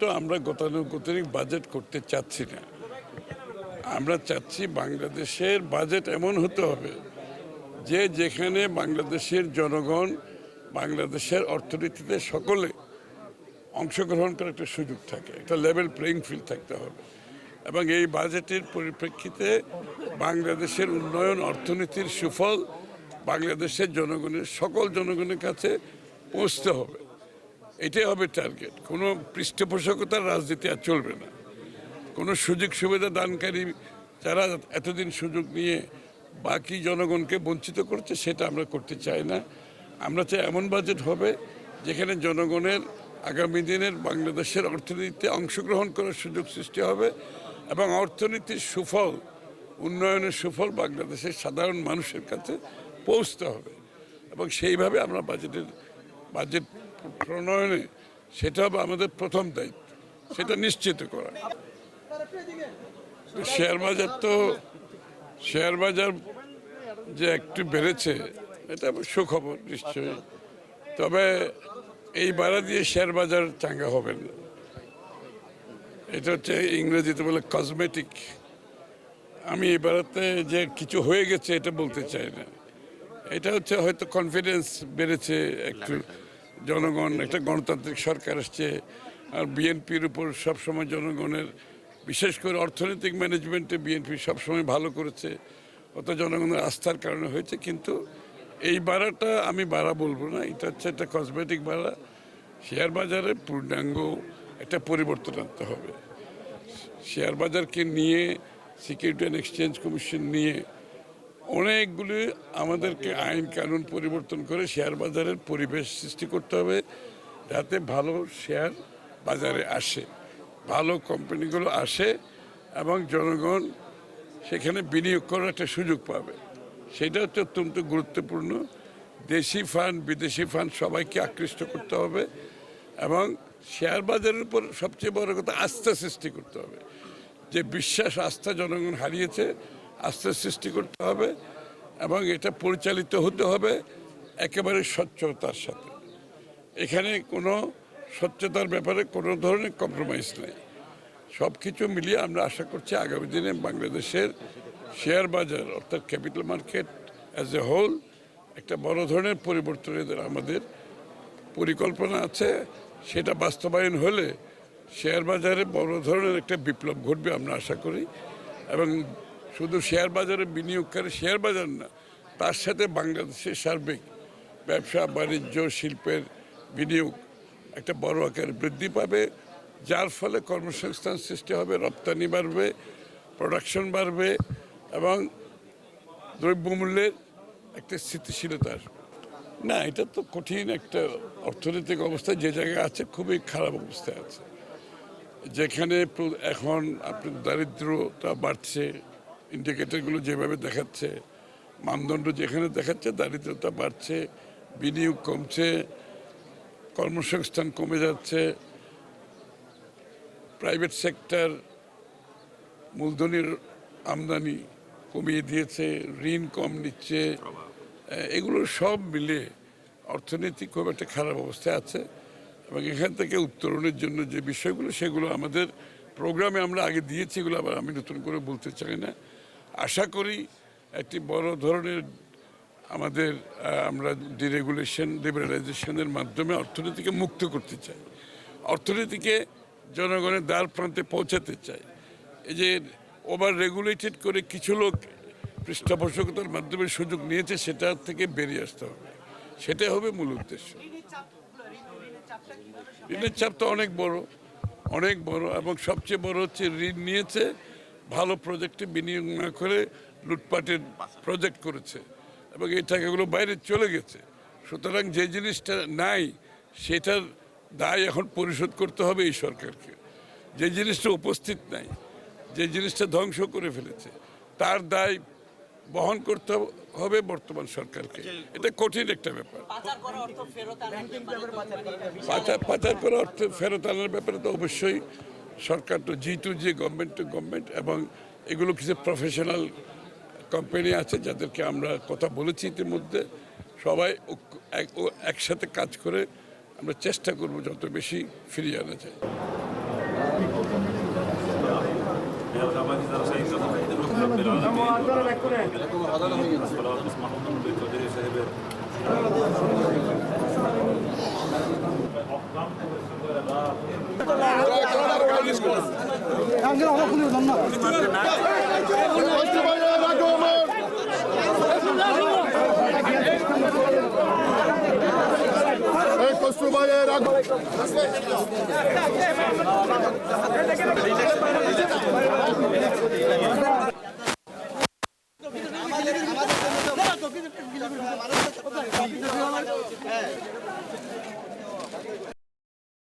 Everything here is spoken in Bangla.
তো আমরা গতানুগতিক বাজেট করতে চাচ্ছি না। আমরা চাচ্ছি বাংলাদেশের বাজেট এমন হতে হবে যে যেখানে বাংলাদেশের জনগণ, বাংলাদেশের অর্থনীতিতে সকলে অংশগ্রহণ করার একটা সুযোগ থাকে, একটা লেভেল প্লেইং ফিল্ড থাকতে হবে। এবং এই বাজেটের পরিপ্রেক্ষিতে বাংলাদেশের উন্নয়ন অর্থনীতির সুফল বাংলাদেশের জনগণের, সকল জনগণের কাছে পৌঁছতে হবে। এটাই হবে টার্গেট কোনো পৃষ্ঠপোষকতার রাজনীতি আর চলবে না। কোনো সুযোগ সুবিধা দানকারী যারা এতদিন সুযোগ নিয়ে বাকি জনগণকে বঞ্চিত করছে, সেটা আমরা করতে চাই না। আমরা চাই এমন বাজেট হবে যেখানে জনগণের আগামী দিনের বাংলাদেশের অর্থনীতিতে অংশগ্রহণ করার সুযোগ সৃষ্টি হবে এবং অর্থনীতির সুফল, উন্নয়নের সুফল বাংলাদেশের সাধারণ মানুষের কাছে পৌঁছতে হবে। এবং সেইভাবে আমরা বাজেটের বাজেট প্রণয়নে, সেটা আমাদের প্রথম দায়িত্ব। সেটা নিশ্চিত করা। শেয়ার বাজার তো, শেয়ার বাজার যে একটু বেড়েছে, এটা সুখবর নিশ্চয়ই। তবে এই বাড়া দিয়ে শেয়ার বাজার চাঙ্গা হবে না। এটা হচ্ছে ইংরেজিতে বলে কসমেটিক আমি এবারতে যে কিছু হয়ে গেছে এটা বলতে চাই না। এটা হচ্ছে হয়তো কনফিডেন্স বেড়েছে একটু। জনগণ, একটা গণতান্ত্রিক সরকার আসছে, আর বিএনপির উপর সবসময় জনগণের, বিশেষ করে অর্থনৈতিক ম্যানেজমেন্টে বিএনপি সবসময় ভালো করেছে, অত জনগণের আস্থার কারণে হয়েছে, কিন্তু এই বাড়াটা আমি বাড়া বলব না, এটা হচ্ছে একটা কসমেটিক বাড়া। শেয়ার বাজারে পূর্ণাঙ্গ একটা পরিবর্তন আনতে হবে। শেয়ার বাজারকে নিয়ে সিকিউরিটি অ্যান্ড এক্সচেঞ্জ কমিশন নিয়ে অনেকগুলি আমাদেরকে আইন কানুন পরিবর্তন করে শেয়ার বাজারের পরিবেশ সৃষ্টি করতে হবে যাতে ভালো শেয়ার বাজারে আসে, ভালো কোম্পানিগুলো আসে এবং জনগণ সেখানে বিনিয়োগ করার একটা সুযোগ পাবে। সেটা হচ্ছে অত্যন্ত গুরুত্বপূর্ণ। দেশি ফান্ড, বিদেশি ফান্ড সবাইকে আকৃষ্ট করতে হবে এবং শেয়ার বাজারের উপর সবচেয়ে বড় কথা আস্থা সৃষ্টি করতে হবে। যে বিশ্বাস, আস্থা জনগণ হারিয়েছে আস্থা সৃষ্টি করতে হবে এবং এটা পরিচালিত হতে হবে একেবারে স্বচ্ছতার সাথে। এখানে কোনো স্বচ্ছতার ব্যাপারে কোনো ধরনের কম্প্রোমাইজ নেই। সব কিছু মিলিয়ে আমরা আশা করছি আগামী দিনে বাংলাদেশের শেয়ার বাজার, অর্থাৎ capital market as a whole একটা বড় ধরনের পরিবর্তনের আমাদের পরিকল্পনা আছে। সেটা বাস্তবায়ন হলে শেয়ার বাজারে বড় ধরনের একটা বিপ্লব ঘটবে আমরা আশা করি। এবং শুধু শেয়ার বাজারে বিনিয়োগকারী শেয়ার বাজার না, তার সাথে বাংলাদেশের সার্বিক ব্যবসা, বাণিজ্য, শিল্পের বিনিয়োগ একটা বড় আকারে বৃদ্ধি পাবে, যার ফলে কর্মসংস্থান সৃষ্টি হবে, রপ্তানি বাড়বে প্রোডাকশন বাড়বে এবং দ্রব্যমূল্যের একটা স্থিতিশীলতা না, এটা তো কঠিন একটা অর্থনৈতিক অবস্থা, যে জায়গায় আছে খুবই খারাপ অবস্থায় আছে। যেখানে এখন আপনার দারিদ্রতা বাড়ছে ইন্ডিকেটরগুলো যেভাবে দেখাচ্ছে, মানদণ্ড যেখানে দেখাচ্ছে, দারিদ্রতা বাড়ছে, বিনিয়োগ কমছে, কর্মসংস্থান কমে যাচ্ছে প্রাইভেট সেক্টর মূলধনের আমদানি কমিয়ে দিয়েছে, ঋণ কম নিচ্ছে এগুলো সব মিলে অর্থনীতি খুব একটা খারাপ অবস্থায় আছে এবং এখান থেকে উত্তরণের জন্য যে বিষয়গুলো, সেগুলো আমাদের প্রোগ্রামে আমরা আগে দিয়েছি, এগুলো আবার আমি নতুন করে বলতে চাই না। আশা করি একটি বড় ধরনের আমাদের আমরা ডিরেগুলেশন লিবারালাইজেশনের মাধ্যমে অর্থনীতিকে মুক্ত করতে চাই। অর্থনীতিকে জনগণের দ্বার প্রান্তে পৌঁছাতে চাই। এই যে ওভার রেগুলেটেড করে কিছু লোক পৃষ্ঠপোষকতার মাধ্যমে সুযোগ নিয়েছে সেটা থেকে বেরিয়ে আসতে হবে। সেটাই হবে মূল উদ্দেশ্য। ঋণের চাপ তো অনেক বড় অনেক বড় এবং সবচেয়ে বড় হচ্ছে ঋণ নিয়েছে ভালো প্রজেক্টে বিনিয়োগ না করে লুটপাটের প্রজেক্ট করেছে এবং এই টাকাগুলো বাইরে চলে গেছে। সুতরাং যে জিনিসটা নাই সেটার দায় এখন পরিশোধ করতে হবে এই সরকারকে। যে জিনিসটা উপস্থিত নাই যে জিনিসটা ধ্বংস করে ফেলেছে তার দায় বহন করতে হবে বর্তমান সরকারকে। এটা কঠিন একটা ব্যাপার। পাচার করা অর্থ ফেরত পাচার পাচার করে অর্থ ফেরত আনার ব্যাপারে তো অবশ্যই সরকার তো G to G government to government এবং এগুলো কিছু প্রফেশনাল কোম্পানি আছে যাদেরকে আমরা কথা বলেছি ইতিমধ্যে। সবাই একসাথে কাজ করে আমরা চেষ্টা করব যত বেশি ফিরিয়ে আনা যায়। Sangre ona kılıyor onlar. Hadi bayrağı da doğmur. Ey kostu bayrağı da doğmur. Ey kostu bayrağı da doğmur.